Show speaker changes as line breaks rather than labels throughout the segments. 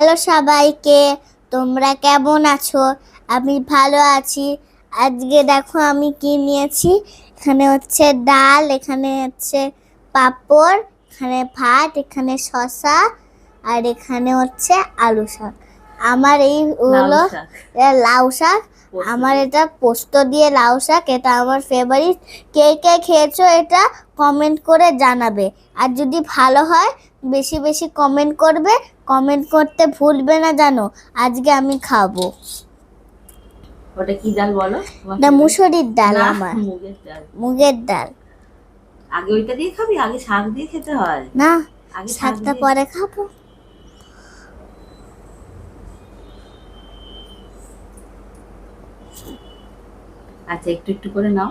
Hello সবাইকে তোমরা কেমন আছো? আমি ভালো আছি। আজকে দেখো আমি কি নিয়েছি। এখানে হচ্ছে ডাল এখানে হচ্ছে পাঁপড় এখানে ভাত এখানে শসা আর এখানে হচ্ছে আলু শাক। আমার এই হলো
লাউ শাক।
আমার এটা পোস্ত দিয়ে লাউ শাক। এটা আমার ফেভারিট কে কে খেয়েছো এটা কমেন্ট করে জানাবে। আর যদি ভালো হয় বেশি বেশি কমেন্ট করবে। কমেন্ট করতে ভুলবে না জানো? আজকে আমি খাব।
ওটা কি ডাল বলো? তোমার
মুসুরির ডাল আমার।
মুগের ডাল।
মুগের ডাল।
আগে ওইটা দিয়ে খাবি? আগে শাক দিয়ে খেতে হয়।
না
আগে
শাকটা পরে খাব।
আচ্ছা একটু একটু করে নাও।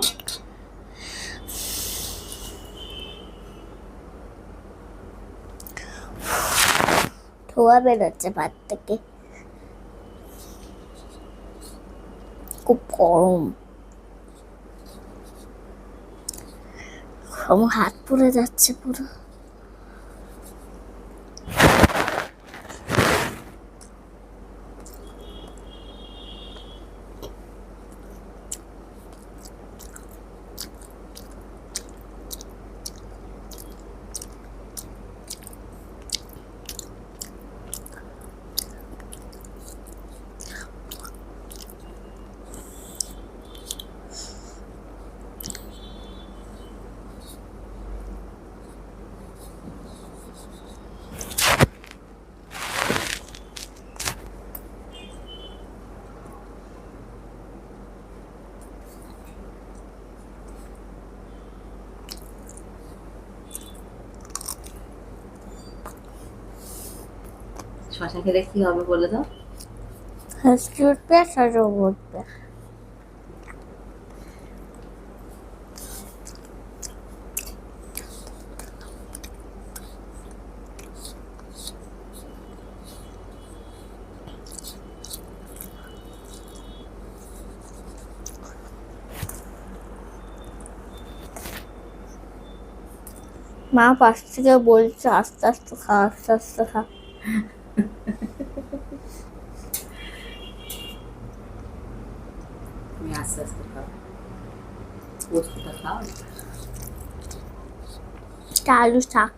ধোয়া বেরোচ্ছে ভাত থেকে। খুব গরম। আমার হাত পুড়ে যাচ্ছে পুরো।
শশা খেলে কি হবে বলে দাও
হাসি উঠবে আর উঠবে। মা পাশ থেকে বলছে, আস্তে আস্তে খা, আস্তে আস্তে খা
তুমি আস্তে আস্তে খাও পোস্তটা খাও
এটা আলু শাক।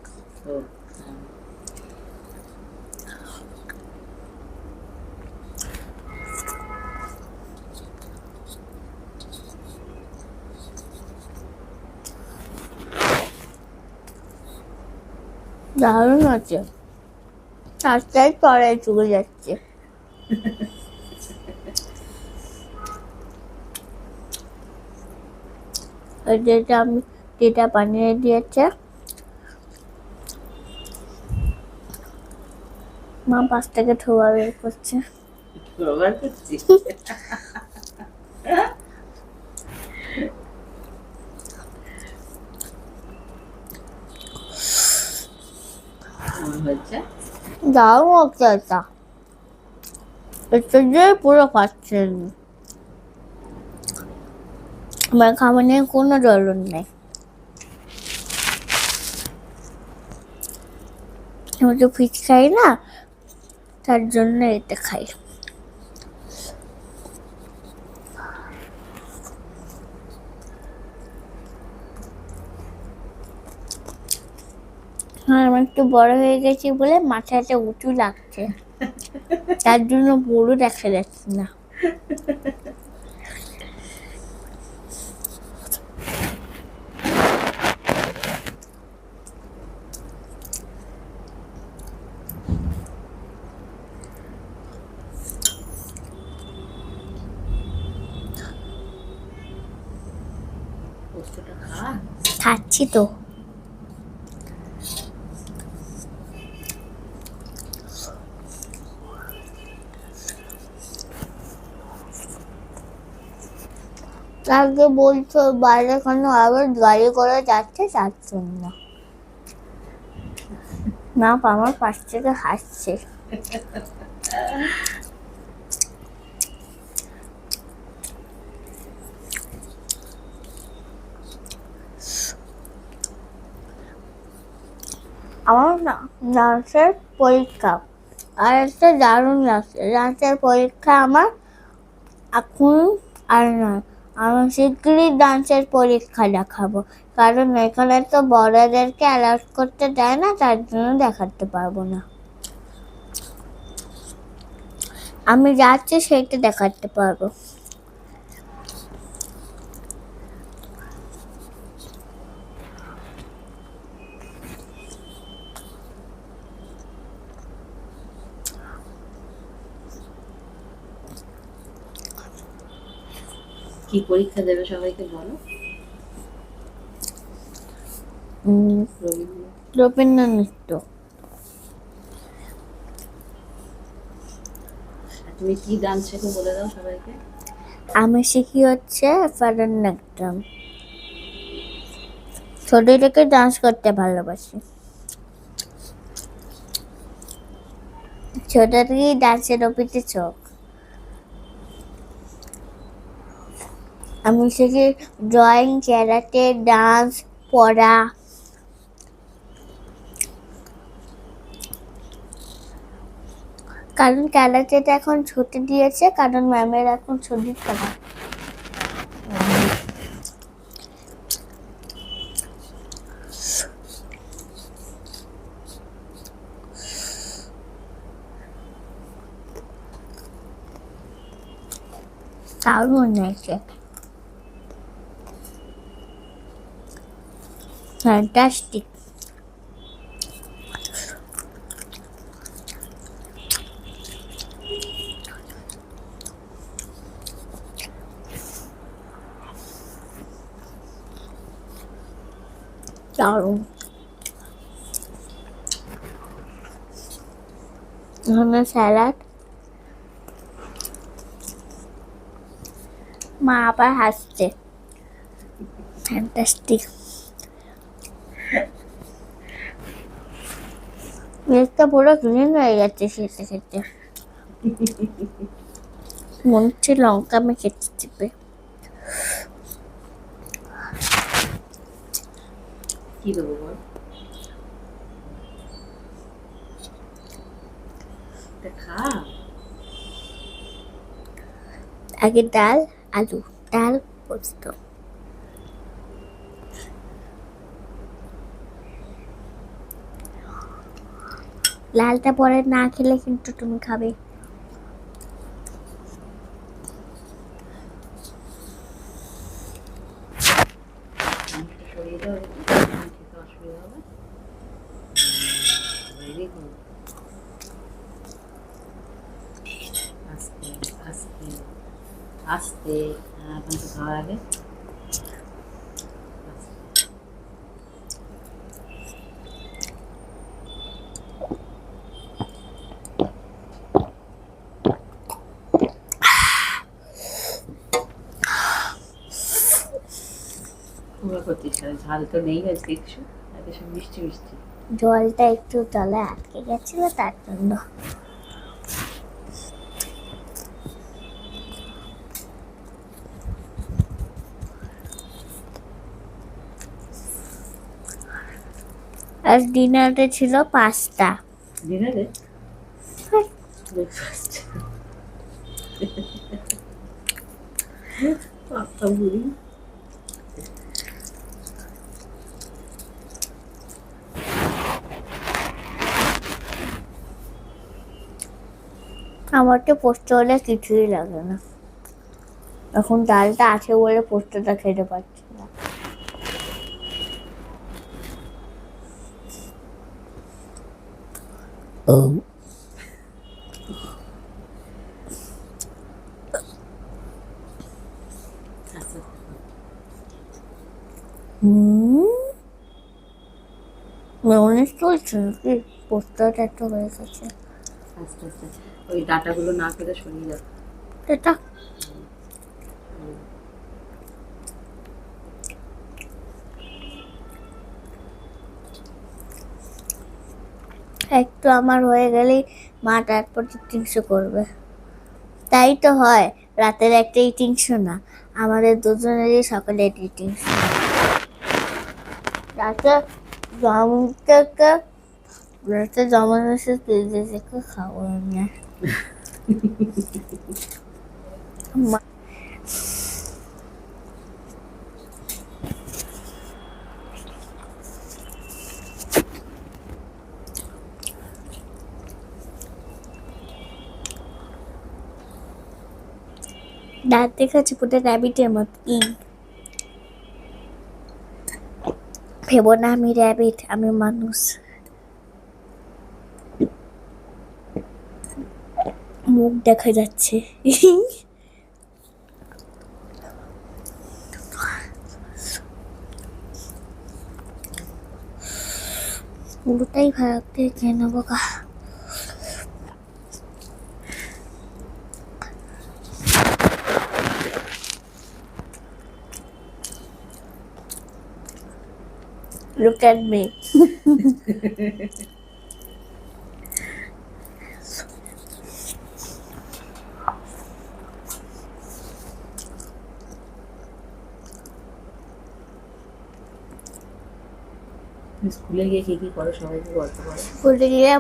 দারুণ আছে। রাস্তায় তলায় চলে যাচ্ছে। যেটা আমি যেটা বানিয়ে দিয়েছে। মা পাশ থেকে ধোয়া বের করছে। দারুণ এটা এটা দিয়ে পুরো পাচ্ছেন আমার খাবার কোনো জ্বলন নেই। আমি তো ফিচ খাই না তার জন্য এটা খাই। হ্যাঁ আমি একটু বড় হয়ে গেছি বলে মাথাটা উঁচু লাগছে। তার জন্য বড় দেখা যাচ্ছে না
পোস্তটা খা
খাচ্ছি তো। আগে বলছো বাইরে কেন আবার গাড়ি করে যাচ্ছে, তার জন্য। না আমার পাশ থেকে হাসছে আমার না নার্সের পরীক্ষা। আর একটা দারুণ লাগছে ডান্সের পরীক্ষা আমার এখন আর নয় আমি শিগগিরই ডান্সের পরীক্ষা দেখাবো, কারণ এখানে তো বড়দেরকে অ্যালাউট করতে দেয় না, তার জন্য দেখাতে পারব না। আমি যাচ্ছি সেইটা দেখাতে পারব।
কি পরীক্ষা দেবে সবাইকে বলো?
উম,
রবীন্দ্র
রবীন্দ্র নৃত্য
তুমি কি ডান্স শেখো বলে দাও সবাইকে?
আমি শিখি হচ্ছে ভারতনাট্যম ছোট থেকে ডান্স করতে ভালোবাসি। ছোট থেকেই ডান্সের অপিতে চোখ আমি শিখি ড্রয়িং ক্যারাটে ডান্স পড়া। কারণ ক্যারাটেটা এখন ছুটি দিয়েছে, কারণ ম্যামের এখন ছুটি থাকা দারুণ হয়েছে। ফ্যান্টাস্টিক দারুণ এখানে স্যালাড মা আবার হাসছে ফ্যান্টাস্টিক মেঘটা পুরো গ্রিন হয়ে গেছে খেতে খেতে। মনে হচ্ছে লঙ্কা আমি খেতে চেপে
কি দেবো বল?
আগে ডাল আলু ডাল পোস্ত। লালটা পরে না খেলে কিন্তু তুমি খাবে
আস্তে হ্যাঁ আস্তে। তোমরা করছিস আর ঝাল তো নেই আজকে কিছু আজকে সব মিষ্টি মিষ্টি।
জলটা একটু তলায় আটকে গেছিল তার জন্য। আর ডিনারে ছিল পাস্তা।
ডিনারে? ব্রেকফাস্ট পাপ্পা
আমার তো পোস্ত হলে কিছুই লাগে না। এখন ডালটা আছে বলে পোস্তটা খেতে পারছি না। হুম। মেয়নিজ চলছে নাকি পোস্তটা একটু হয়ে গেছে।
আস্তে আস্তে। ওই ডাটাগুলো না খেলে
এটা? একটু আমার হয়ে গেলেই মা তারপর তিনশো করবে। তাই তো হয়, রাতের একটা ইটিংশো না, আমাদের দুজনেরই সকালে ইটিংশো রাতে এসে পেজে থেকে খাব না মা- দাঁত দেখাচ্ছে পুরো র্যাবিটের মতো কি ভেবো না আমি র্যাবিট আমি মানুষ মুখ দেখা যাচ্ছে পুরোটাই ভারত থেকে খেয়ে নেব গা Look at me.
স্কুলে গিয়ে কি কি করো সবাইকে গল্প করো?
স্কুলে গিয়ে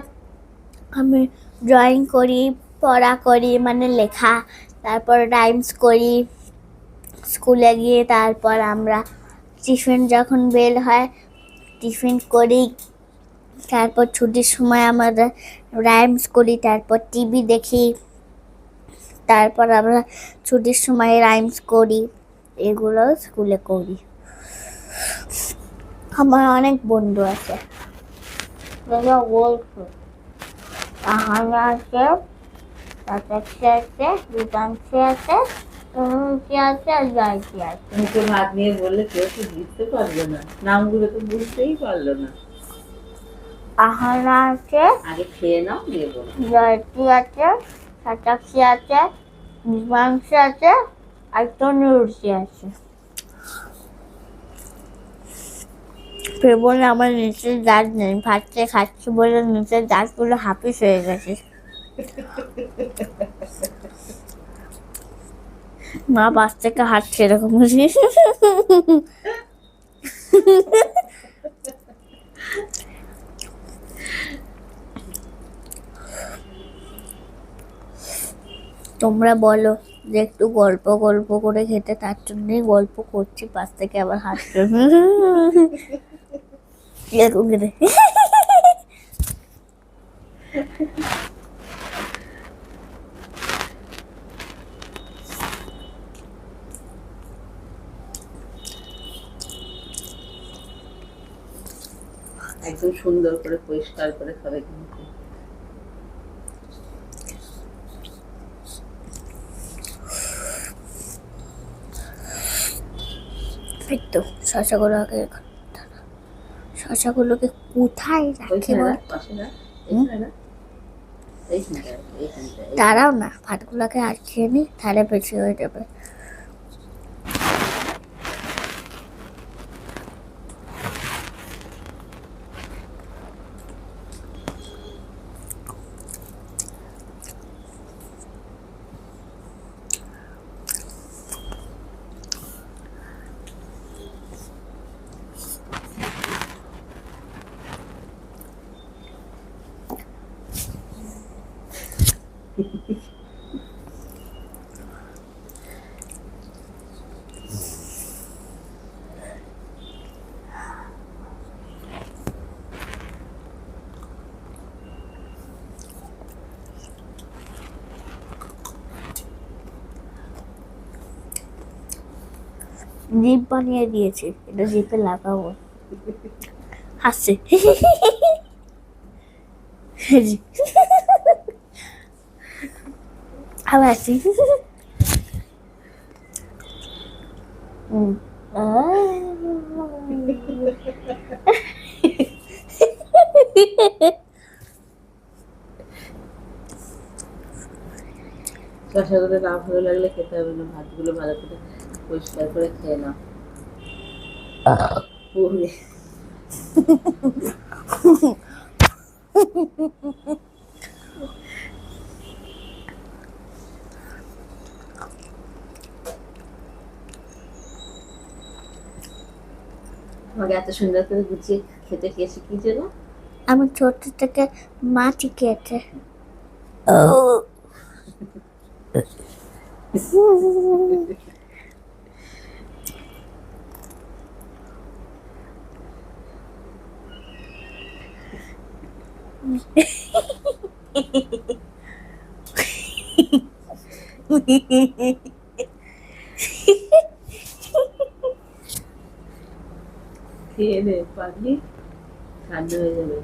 আমি ড্রয়িং করি, পড়া করি মানে লেখা, তারপর রাইমস করি। স্কুলে গিয়ে তারপর আমরা টিফিন যখন বের হয়, টিফিন করি। তারপর ছুটির সময় আমাদের রাইমস করি, তারপর টিভি দেখি। তারপর আমরা ছুটির সময় রাইমস করি, এগুলো স্কুলে করি। আমার অনেক বন্ধু আছে। তাহানা আছে তাতাক্ষী আছে রূপাংশী আছে তনুমুখী আছে আর জয়তী আছে।
মুখে ভাত নিয়ে বললে কেউ তো বুঝতে পারল না। নামগুলো তো বুঝতেই পারল না।
আহানা আছে
আগে খেয়ে নাও দিয়ে বলো।
আছে তাতাক্ষী আছে রূপাংশী আছে আর তনুরুচি আছে। বলে আমার নিচের দাঁত নেই? ভাতটা খাচ্ছি বলে নিচের দাঁতগুলো হাফিস হয়ে গেছে। মা বাস থেকে হাঁটছে এরকম। তোমরা বলো যে একটু গল্প গল্প করে খেতে তার জন্যই গল্প করছি পাশ থেকে আবার হাসছে এরকম করে
একদম সুন্দর করে পরিষ্কার করে খাবে কিন্তু।
এই তো শশাগুলোকে শশাগুলোকে কোথায় রাখে
তারাও
দাঁড়াও না ভাতগুলোকে আটকে নি তাহলে বেশি হয়ে যাবে। জিপ বানিয়ে দিয়েছে। এটা জিপে লাগাবো। হাসছে। আবার হুম।
শসাগুলো না ভালো লাগলে খেতে হবে না, ভাতগুলো ভালো করে পরিষ্কার করে খেয়ে নাও। আমাকে এত সুন্দর করে গুছিয়ে খেতে কে
ছোট থেকে মাটি কেটে
খেয়ে নে পারলি ঠান্ডা হয়ে যাবে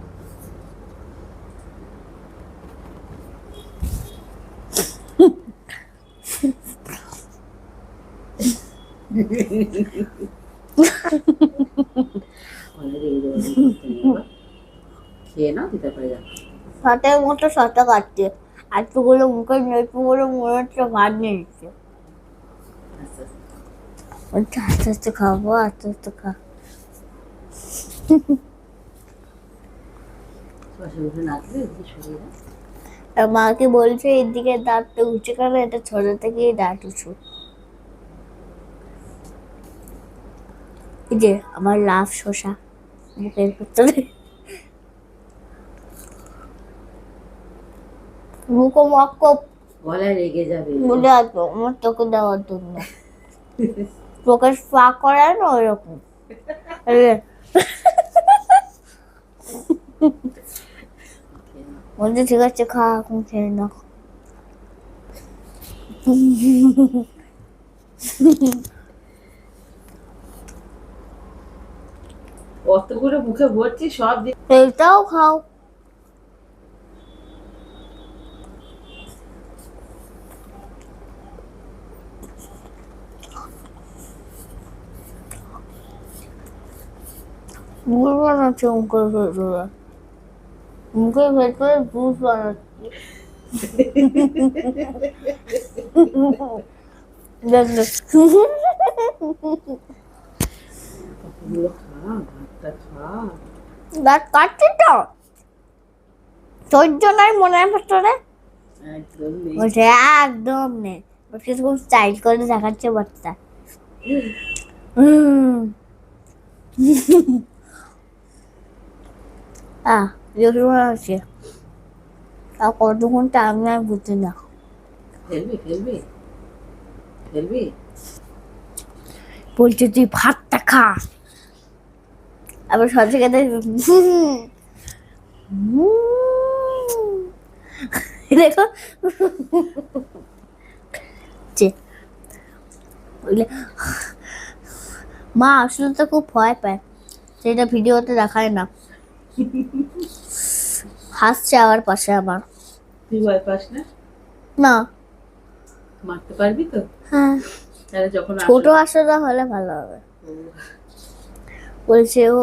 অনেক রেগে যাবে খেয়ে নাও দিতে পারে যাও
শটের মতো শটা কাটছে। মুখে মনে হচ্ছে ভাত নিয়ে নিচ্ছে।
আস্তে আস্তে
বলছে আস্তে আস্তে খাব আস্তে আস্তে খা। মাকে বলছে এদিকে দাঁতটা উঁচু করে এটা ছোট থেকেই দাঁত উঁচু। এই যে আমার লাভ শোষা মুখের ভিতরে মুখো মক্ক
গলায় রেগে যাবে।
বলে আসব আমার তোকে দেওয়ার জন্য। চোখের ফা করায় না ওইরকম। বলছে ঠিক আছে খা এখন খেয়ে না
অতগুলো মুখে ভরছি সব
এইটাও খাও। ভুল বানাচ্ছে মুখের ভেতরে মুখের ভেতরে ভুল বানাচ্ছে দাঁত কাটছে তো নাই মনের ভেতরে
একদম নেই
বলছে একদম নেই বলছে খুব স্টাইল করে দেখাচ্ছে বাচ্চা হুম। আহ যেগুলো আছে আর কতক্ষণ টাইম নেয় বুঝি না বলছে তুই ভাতটা খা আবার সবচেয়ে খেতে দেখো মা আসলে তো খুব ভয় পায় সেটা ভিডিওতে দেখায় না হাসছে আবার পাশে আমার
তুই ভয় পাস না?
না।
মারতে পারবি তো?
হ্যাঁ।
তাহলে যখন
ছোট আসলে হলে ভালো হবে। বলছে ও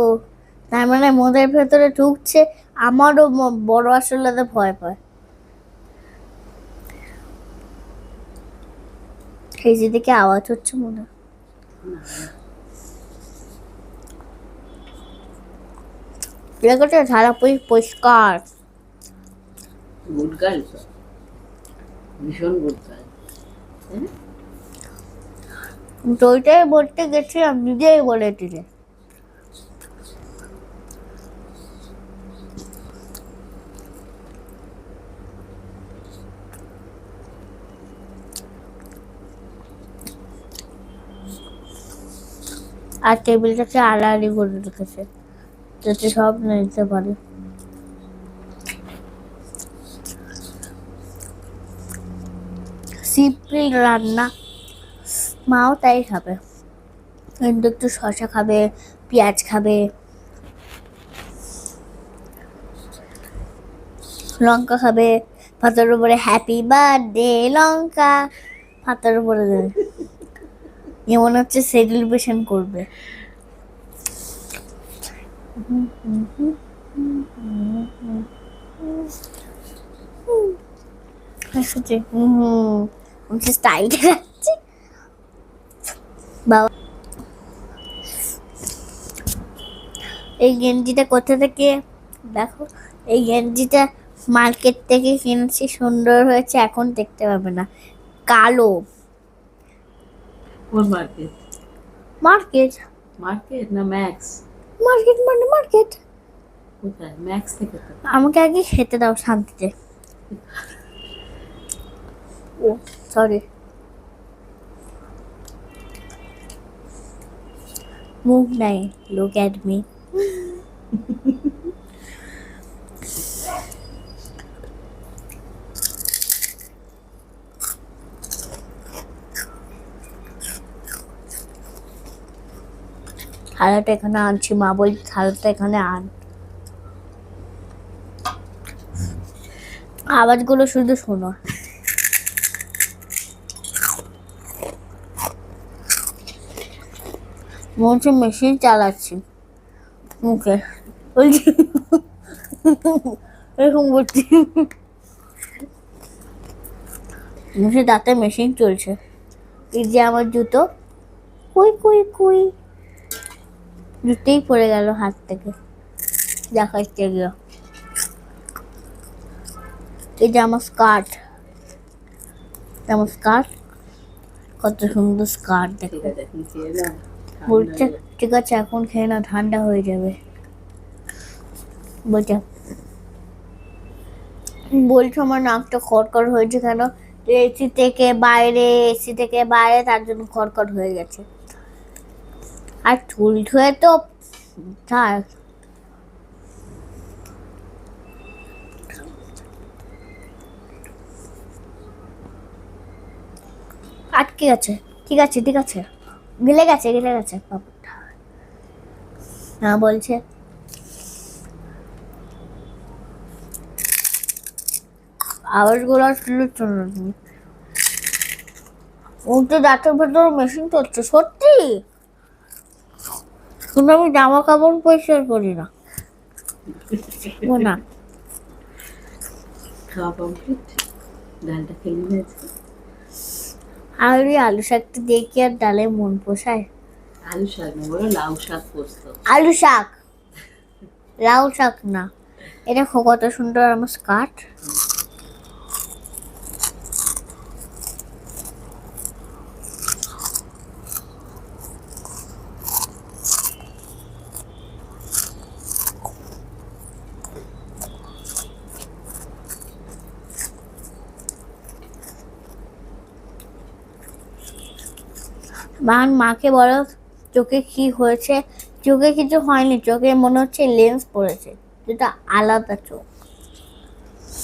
তার মানে মদের ভেতরে ঢুকছে আমারও বড় আসলে ভয় পায়। এই যেদিকে আওয়াজ হচ্ছে মনে হয়। জায়গাটা ঝাড়া পরি পরিষ্কার
গুড গার্ল ভীষণ গুড গার্ল
তো ওইটাই বলতে গেছিলাম নিজেই বলে দিলে। আর টেবিলটাকে আড়াআড়ি করে রেখেছে। যাতে সব নিতে পারে। সিম্পল রান্না। মাও তাই খাবে। কিন্তু একটু শসা খাবে, পেঁয়াজ খাবে। লঙ্কা খাবে। পাতার উপরে হ্যাপি বার্থডে লঙ্কা। পাতার উপরে দেবে যেমন হচ্ছে সেলিব্রেশন করবে। হাসছে হুম স্টাইল দেখাচ্ছে বাবা এই গেঞ্জিটা কোথা থেকে দেখো এই গেঞ্জিটা মার্কেট থেকে কিনেছি সুন্দর হয়েছে এখন দেখতে পাবে না। কালো।
কোন মার্কেট?
মার্কেট।
মার্কেট না ম্যাক্স?
মার্কেট মানে মার্কেট
কোথায়? ম্যাক্স থেকে
আমাকে আগে খেতে দাও শান্তিতে। ও সরি মুভ নাই লুক অ্যাট মি থালাটা এখানে আনছি, মা বলি থালাটা এখানে আন। আওয়াজগুলো শুধু শোনো। মনে হচ্ছে মেশিন চালাচ্ছি। মুখে। বলছি এরকম করছি মুখে দাঁতে মেশিন চলছে। এই যে আমার জুতো। কুই কুই কুই? জুতেই পড়ে গেল হাত থেকে। দেখাচ্ছে গিয়ে এই যে আমার স্কার্ট। আমার স্কার্ট। কত সুন্দর স্কার্ট দেখো।
ঠিক আছে এখন খেয়ে
বলছে ঠিক আছে এখন খেয়ে না ঠান্ডা হয়ে যাবে। বলছে বলছো আমার নাকটা খড়খড় হয়েছে কেন? এসি থেকে বাইরে এসি থেকে বাইরে তার জন্য খড়খড় হয়ে গেছে। আর চুল ধুয়ে তো থাক। আটকে গেছে। ঠিক আছে ঠিক আছে। গিলে গেছে গিলে গেছে। পাপড়টা না, বলছে। আওয়াজগুলো আসলে চলো ও তো দাঁতের ভেতর মেশিন চলছে, সত্যি? কিন্তু আমি জামা কাপড় পরিষ্কার করি না। আর ওই আলু শাকটা দেখি আর ডালে মন পোষায়?
আলু শাক না বলো লাউ শাক পোস্ত
আলু শাক? লাউ শাক না। এটা কত সুন্দর আমার স্কার্ট। বান, মাকে বলো চোখে কি হয়েছে? চোখে কিছু হয়নি, চোখে মনে হচ্ছে লেন্স পড়েছে। যেটা আলাদা চোখ।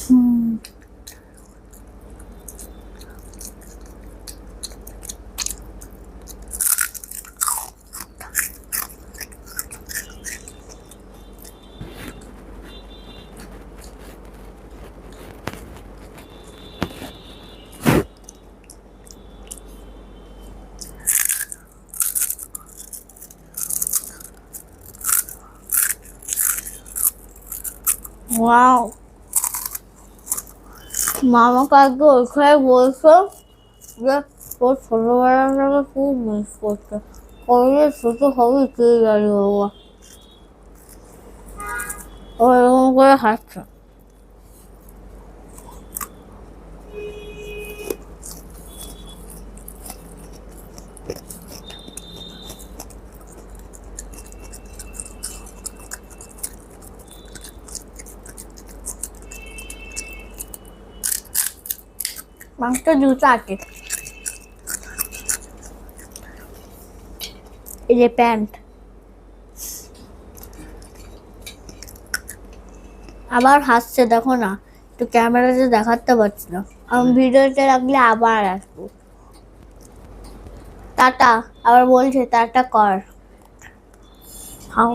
হুম। ওয়াও মামা কাকে ওইখানে বলছো যে, তোর ছোটবেলাটাকে খুব মিস করছে। কবে ছোট হবে কে জানি বাবা। ও এরকম করে হাঁটছে মাংসটা জুতো আছে এই যে প্যান্ট। আবার হাসছে দেখো না। তো ক্যামেরাতে দেখাতে পারছি না। আমি ভিডিওতে রাখলে আবার আসব। টাটা। আবার বলছে টাটা কর। খাও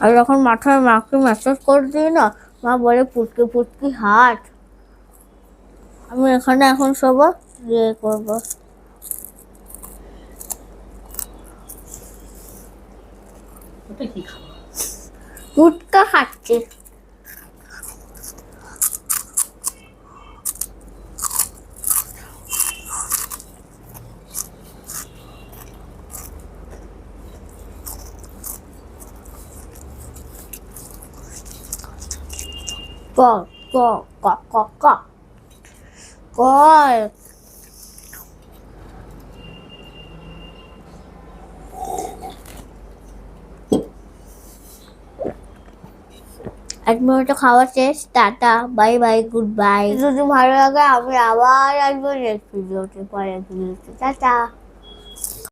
আর যখন মাথায় মাকে ম্যাসাজ করে দিই না মা বলে পুটকে পুটকি হাট। আমি এখানে এখন সব ইয়ে করব। গুটকা খাচ্ছি। ক ক ক ক মতো খাওয়া শেষ, ta ta, bye bye goodbye যদি ভালো লাগে, আমি আবার আসব নেক্সট ভিডিওতে পরে ভিডিওতে টাটা।